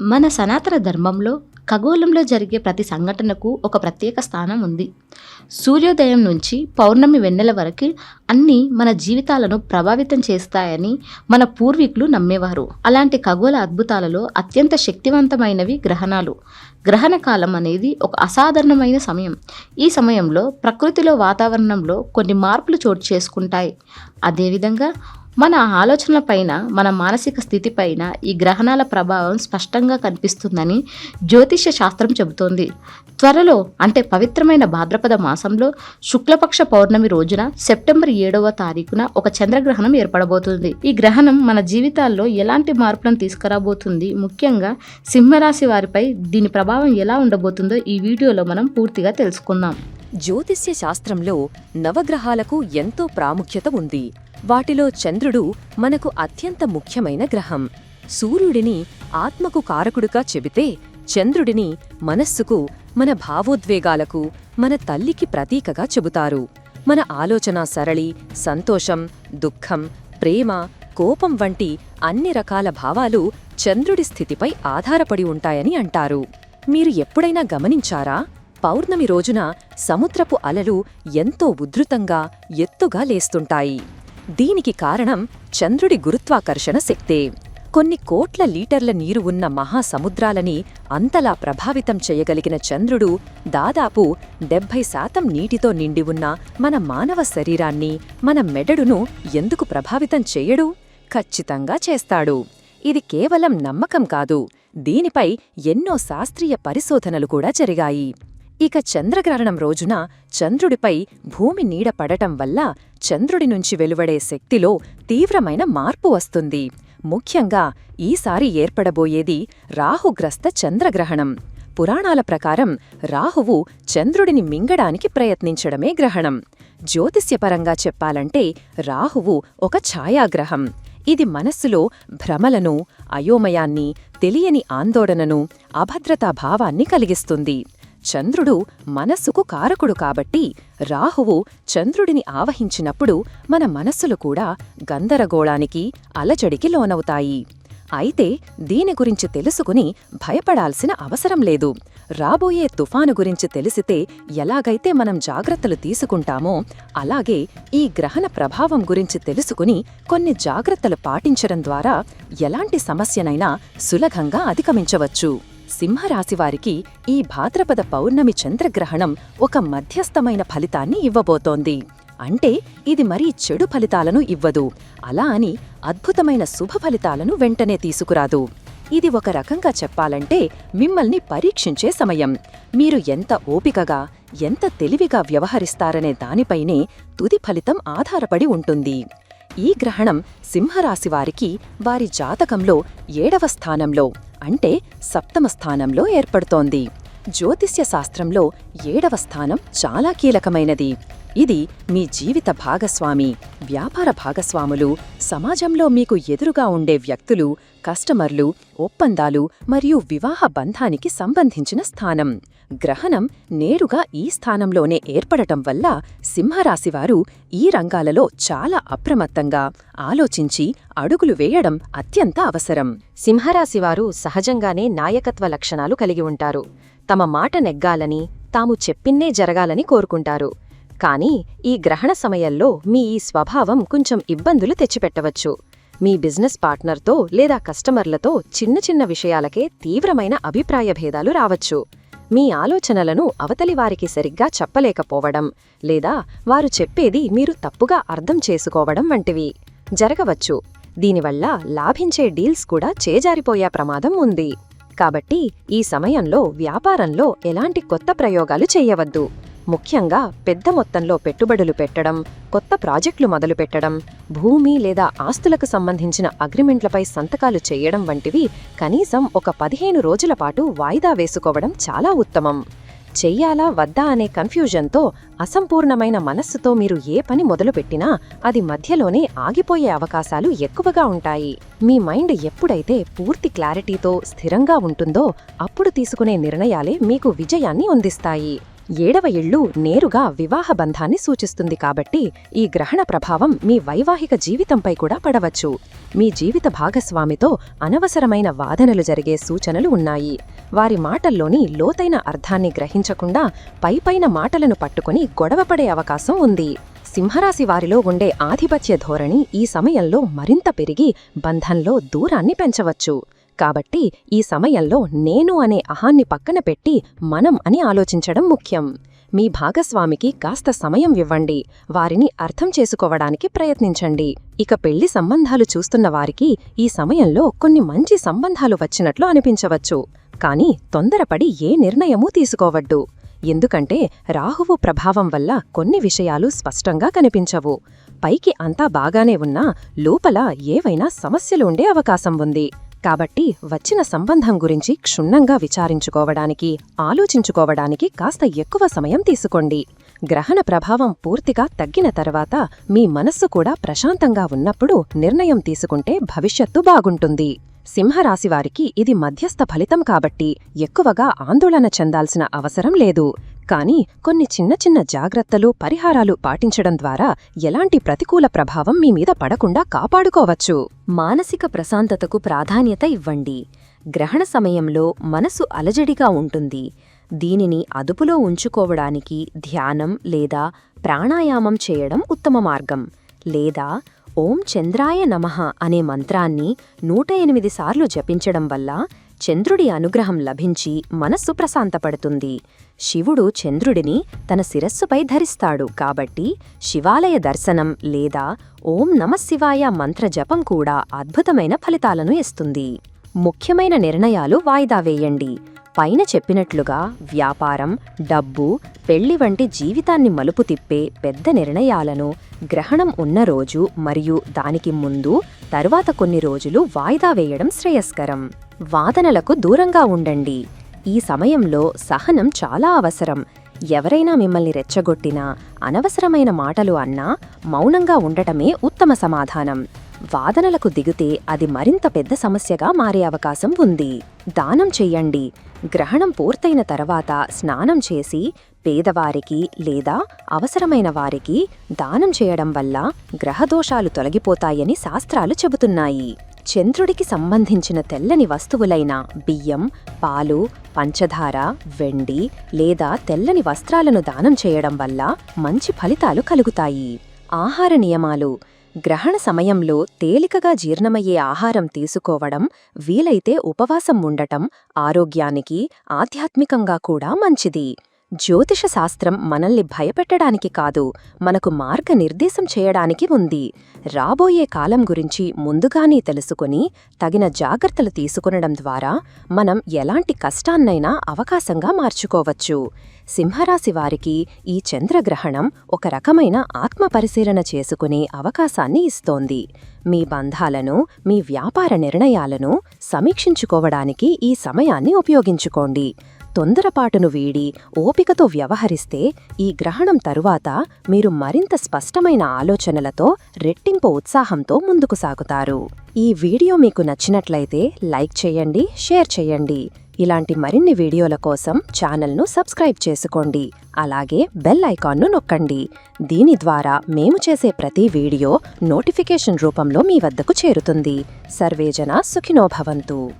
మన సనాతన ధర్మంలో ఖగోళంలో జరిగే ప్రతి సంఘటనకు ఒక ప్రత్యేక స్థానం ఉంది. సూర్యోదయం నుంచి పౌర్ణమి వెన్నెల వరకు అన్నీ మన జీవితాలను ప్రభావితం చేస్తాయని మన పూర్వీకులు నమ్మేవారు. అలాంటి ఖగోళ అద్భుతాలలో అత్యంత శక్తివంతమైనవి గ్రహణాలు. గ్రహణ కాలం అనేది ఒక అసాధారణమైన సమయం. ఈ సమయంలో ప్రకృతిలో వాతావరణంలో కొన్ని మార్పులు చోటు చేసుకుంటాయి. అదేవిధంగా మన ఆలోచనల పైన మన మానసిక స్థితిపైన ఈ గ్రహణాల ప్రభావం స్పష్టంగా కనిపిస్తుందని జ్యోతిష్య శాస్త్రం చెబుతోంది. త్వరలో అంటే పవిత్రమైన భాద్రపద మాసంలో శుక్లపక్ష పౌర్ణమి రోజున సెప్టెంబర్ ఏడవ తారీఖున ఒక చంద్రగ్రహణం ఏర్పడబోతుంది. ఈ గ్రహణం మన జీవితాల్లో ఎలాంటి మార్పులను తీసుకురాబోతుంది? ముఖ్యంగా సింహరాశి వారిపై దీని ప్రభావం ఎలా ఉండబోతుందో ఈ వీడియోలో మనం పూర్తిగా తెలుసుకుందాం. జ్యోతిష్య శాస్త్రంలో నవగ్రహాలకు ఎంతో ప్రాముఖ్యత ఉంది. వాటిలో చంద్రుడు మనకు అత్యంత ముఖ్యమైన గ్రహం. సూర్యుడిని ఆత్మకు కారకుడుగా చెబితే చంద్రుడిని మనస్సుకు మన భావోద్వేగాలకు మన తల్లికి ప్రతీకగా చెబుతారు. మన ఆలోచనా సరళి సంతోషం దుఃఖం ప్రేమ కోపం వంటి అన్ని రకాల భావాలు చంద్రుడి స్థితిపై ఆధారపడి ఉంటాయని అంటారు. మీరు ఎప్పుడైనా గమనించారా? పౌర్ణమి రోజున సముద్రపు అలలు ఎంతో ఉధృతంగా ఎత్తుగా లేస్తుంటాయి. దీనికి కారణం చంద్రుడి గురుత్వాకర్షణ శక్తే. కొన్ని కోట్ల లీటర్ల నీరు ఉన్న మహాసముద్రాలని అంతలా ప్రభావితం చేయగలిగిన చంద్రుడు దాదాపు డెబ్భై శాతం నీటితో నిండి ఉన్న మన మానవ శరీరాన్ని మన మెదడును ఎందుకు ప్రభావితం చేయడు? ఖచ్చితంగా చేస్తాడు. ఇది కేవలం నమ్మకం కాదు. దీనిపై ఎన్నో శాస్త్రీయ పరిశోధనలు కూడా జరిగాయి. ఇక చంద్రగ్రహణం రోజున చంద్రుడిపై భూమి నీడ పడటం వల్ల చంద్రుడి నుంచి వెలువడే శక్తిలో తీవ్రమైన మార్పు వస్తుంది. ముఖ్యంగా ఈసారి ఏర్పడబోయేది రాహుగ్రస్త చంద్రగ్రహణం. పురాణాల ప్రకారం రాహువు చంద్రుడిని మింగడానికి ప్రయత్నించడమే గ్రహణం. జ్యోతిష్యపరంగా చెప్పాలంటే రాహువు ఒక ఛాయాగ్రహం. ఇది మనస్సులో భ్రమలను అయోమయాన్ని తెలియని ఆందోళనను అభద్రతాభావాన్ని కలిగిస్తుంది. చంద్రుడు మనస్సుకు కారకుడు కాబట్టి రాహువు చంద్రుడిని ఆవహించినప్పుడు మన మనస్సులు కూడా గందరగోళానికి అలజడికి లోనవుతాయి. అయితే దీని గురించి తెలుసుకుని భయపడాల్సిన అవసరం లేదు. రాబోయే తుఫాను గురించి తెలిసితే ఎలాగైతే మనం జాగ్రత్తలు తీసుకుంటామో అలాగే ఈ గ్రహణ ప్రభావం గురించి తెలుసుకుని కొన్ని జాగ్రత్తలు పాటించడం ద్వారా ఎలాంటి సమస్యనైనా సులభంగా అధిగమించవచ్చు. సింహరాశివారికి ఈ భాద్రపద పౌర్ణమి చంద్రగ్రహణం ఒక మధ్యస్థమైన ఫలితాన్ని ఇవ్వబోతోంది. అంటే ఇది మరీ చెడు ఫలితాలను ఇవ్వదు. అలా అని అద్భుతమైన శుభ ఫలితాలను వెంటనే తీసుకురాదు. ఇది ఒక రకంగా చెప్పాలంటే మిమ్మల్ని పరీక్షించే సమయం. మీరు ఎంత ఓపికగా ఎంత తెలివిగా వ్యవహరిస్తారనే దానిపైనే తుది ఫలితం ఆధారపడి ఉంటుంది. ఈ గ్రహణం సింహరాశివారికి వారి జాతకంలో ఏడవ స్థానంలో అంటే సప్తమ స్థానంలో ఏర్పడుతోంది. జ్యోతిష్య శాస్త్రంలో ఏడవ స్థానం చాలా కీలకమైనది. ఇది మీ జీవిత భాగస్వామి వ్యాపార భాగస్వాములు సమాజంలో మీకు ఎదురుగా ఉండే వ్యక్తులు కస్టమర్లు ఒప్పందాలు మరియు వివాహ బంధానికి సంబంధించిన స్థానం. గ్రహణం నేరుగా ఈ స్థానంలోనే ఏర్పడటం వల్ల సింహరాశివారు ఈ రంగాలలో చాలా అప్రమత్తంగా ఆలోచించి అడుగులు వేయడం అత్యంత అవసరం. సింహరాశివారు సహజంగానే నాయకత్వ లక్షణాలు కలిగి ఉంటారు. తమ మాట నెగ్గాలని తాము చెప్పిన్నే జరగాలని కోరుకుంటారు. కానీ ఈ గ్రహణ సమయంలో మీ ఈ స్వభావం కొంచెం ఇబ్బందులు తెచ్చిపెట్టవచ్చు. మీ బిజినెస్ పార్ట్నర్తో లేదా కస్టమర్లతో చిన్న చిన్న విషయాలకే తీవ్రమైన అభిప్రాయ భేదాలు రావచ్చు. మీ ఆలోచనలను అవతలి వారికి సరిగ్గా చెప్పలేకపోవడం లేదా వారు చెప్పేది మీరు తప్పుగా అర్థం చేసుకోవడం వంటివి. జరగవచ్చు. దీనివల్ల లాభించే డీల్స్ కూడా చేజారిపోయే ప్రమాదం ఉంది. కాబట్టి ఈ సమయంలో వ్యాపారంలో ఎలాంటి కొత్త ప్రయోగాలు చేయవద్దు. ముఖ్యంగా పెద్ద మొత్తంలో పెట్టుబడులు పెట్టడం కొత్త ప్రాజెక్టులు మొదలుపెట్టడం భూమి లేదా ఆస్తులకు సంబంధించిన అగ్రిమెంట్లపై సంతకాలు చేయడం వంటివి కనీసం ఒక పదిహేను రోజుల పాటు వాయిదా వేసుకోవడం చాలా ఉత్తమం. చెయ్యాలా వద్దా అనే కన్ఫ్యూజన్తో అసంపూర్ణమైన మనస్సుతో మీరు ఏ పని మొదలుపెట్టినా అది మధ్యలోనే ఆగిపోయే అవకాశాలు ఎక్కువగా ఉంటాయి. మీ మైండ్ ఎప్పుడైతే పూర్తి క్లారిటీతో స్థిరంగా ఉంటుందో అప్పుడు తీసుకునే నిర్ణయాలే మీకు విజయాన్ని అందిస్తాయి. ఏడవ ఇళ్ళు నేరుగా వివాహ బంధాన్ని సూచిస్తుంది కాబట్టి ఈ గ్రహణ ప్రభావం మీ వైవాహిక జీవితంపై కూడా పడవచ్చు. మీ జీవిత భాగస్వామితో అనవసరమైన వాదనలు జరిగే సూచనలు ఉన్నాయి. వారి మాటల్లోని లోతైన అర్థాన్ని గ్రహించకుండా పైపైన మాటలను పట్టుకుని గొడవపడే అవకాశం ఉంది. సింహరాశి వారిలో ఉండే ఆధిపత్య ధోరణి ఈ సమయంలో మరింత పెరిగి బంధంలో దూరాన్ని పెంచవచ్చు. కాబట్టి ఈ సమయంలో నేను అనే అహాన్ని పక్కన పెట్టి మనం అని ఆలోచించడం ముఖ్యం. మీ భాగస్వామికి కాస్త సమయం ఇవ్వండి. వారిని అర్థం చేసుకోవడానికి ప్రయత్నించండి. ఇక పెళ్ళి సంబంధాలు చూస్తున్న వారికి ఈ సమయంలో కొన్ని మంచి సంబంధాలు వచ్చినట్లు అనిపించవచ్చు. కానీ తొందరపడి ఏ నిర్ణయమూ తీసుకోవద్దు. ఎందుకంటే రాహువు ప్రభావం వల్ల కొన్ని విషయాలు స్పష్టంగా కనిపించవు. పైకి అంతా బాగానే ఉన్నా లోపల ఏవైనా సమస్యలు ఉండే అవకాశం ఉంది. కాబట్టి వచ్చిన సంబంధం గురించి క్షుణ్ణంగా విచారించుకోవడానికి ఆలోచించుకోవడానికి కాస్త ఎక్కువ సమయం తీసుకోండి. గ్రహణ ప్రభావం పూర్తిగా తగ్గిన తర్వాత మీ మనస్సు కూడా ప్రశాంతంగా ఉన్నప్పుడు నిర్ణయం తీసుకుంటే భవిష్యత్తు బాగుంటుంది. సింహరాశివారికి ఇది మధ్యస్థ ఫలితం కాబట్టి ఎక్కువగా ఆందోళన చెందాల్సిన అవసరం లేదు. కానీ కొన్ని చిన్న చిన్న జాగ్రత్తలు పరిహారాలు పాటించడం ద్వారా ఎలాంటి ప్రతికూల ప్రభావం మీ మీద పడకుండా కాపాడుకోవచ్చు. మానసిక ప్రశాంతతకు ప్రాధాన్యత ఇవ్వండి. గ్రహణ సమయంలో మనసు అలజడిగా ఉంటుంది. దీనిని అదుపులో ఉంచుకోవడానికి ధ్యానం లేదా ప్రాణాయామం చేయడం ఉత్తమ మార్గం. లేదా ఓం చంద్రాయ నమః అనే మంత్రాన్ని నూట ఎనిమిది సార్లు జపించడం వల్ల చంద్రుడి అనుగ్రహం లభించి మనస్సు ప్రశాంతపడుతుంది. శివుడు చంద్రుడిని తన శిరస్సుపై ధరిస్తాడు కాబట్టి శివాలయ దర్శనం లేదా ఓం నమశివాయ మంత్ర జపం కూడా అద్భుతమైన ఫలితాలను ఇస్తుంది. ముఖ్యమైన నిర్ణయాలు వాయిదా వేయండి. పైన చెప్పినట్లుగా వ్యాపారం డబ్బు పెళ్ళి వంటి జీవితాన్ని మలుపు తిప్పే పెద్ద నిర్ణయాలను గ్రహణం ఉన్న రోజు మరియు దానికి ముందు తరువాత కొన్ని రోజులు వాయిదా వేయడం శ్రేయస్కరం. వాదనలకు దూరంగా ఉండండి. ఈ సమయంలో సహనం చాలా అవసరం. ఎవరైనా మిమ్మల్ని రెచ్చగొట్టినా అనవసరమైన మాటలు అన్నా మౌనంగా ఉండటమే ఉత్తమ సమాధానం. వాదనలకు దిగితే అది మరింత పెద్ద సమస్యగా మారే అవకాశం ఉంది. దానం చెయ్యండి గ్రహణం పూర్తయిన తర్వాత స్నానం చేసి పేదవారికి లేదా అవసరమైన వారికి దానం చేయడం వల్ల గ్రహదోషాలు తొలగిపోతాయని శాస్త్రాలు చెబుతున్నాయి. చంద్రుడికి సంబంధించిన తెల్లని వస్తువులైన బియ్యం పాలు పంచదార వెండి లేదా తెల్లని వస్త్రాలను దానం చేయడం వల్ల మంచి ఫలితాలు కలుగుతాయి. ఆహార నియమాలు గ్రహణ సమయంలో తేలికగా జీర్ణమయ్యే ఆహారం తీసుకోవడం వీలైతే ఉపవాసం ఉండటం ఆరోగ్యానికి ఆధ్యాత్మికంగా కూడా మంచిది. జ్యోతిష శాస్త్రం మనల్ని భయపెట్టడానికి కాదు మనకు మార్గనిర్దేశం చేయడానికి ఉంది. రాబోయే కాలం గురించి ముందుగానే తెలుసుకుని తగిన జాగ్రత్తలు తీసుకునడం ద్వారా మనం ఎలాంటి కష్టాన్నైనా అవకాశంగా మార్చుకోవచ్చు. సింహరాశి వారికి ఈ చంద్రగ్రహణం ఒక రకమైన ఆత్మపరిశీలన చేసుకునే అవకాశాన్ని ఇస్తోంది. మీ బంధాలను మీ వ్యాపార నిర్ణయాలను సమీక్షించుకోవడానికి ఈ సమయాన్ని ఉపయోగించుకోండి. తొందరపాటును వీడి ఓపికతో వ్యవహరిస్తే ఈ గ్రహణం తరువాత మీరు మరింత స్పష్టమైన ఆలోచనలతో రెట్టింపు ఉత్సాహంతో ముందుకు సాగుతారు. ఈ వీడియో మీకు నచ్చినట్లయితే లైక్ చేయండి షేర్ చేయండి. ఇలాంటి మరిన్ని వీడియోల కోసం ఛానల్ను సబ్స్క్రైబ్ చేసుకోండి. అలాగే బెల్ ఐకాన్ను నొక్కండి. దీని ద్వారా మేము చేసే ప్రతి వీడియో నోటిఫికేషన్ రూపంలో మీ వద్దకు చేరుతుంది. సర్వేజన సుఖినోభవంతు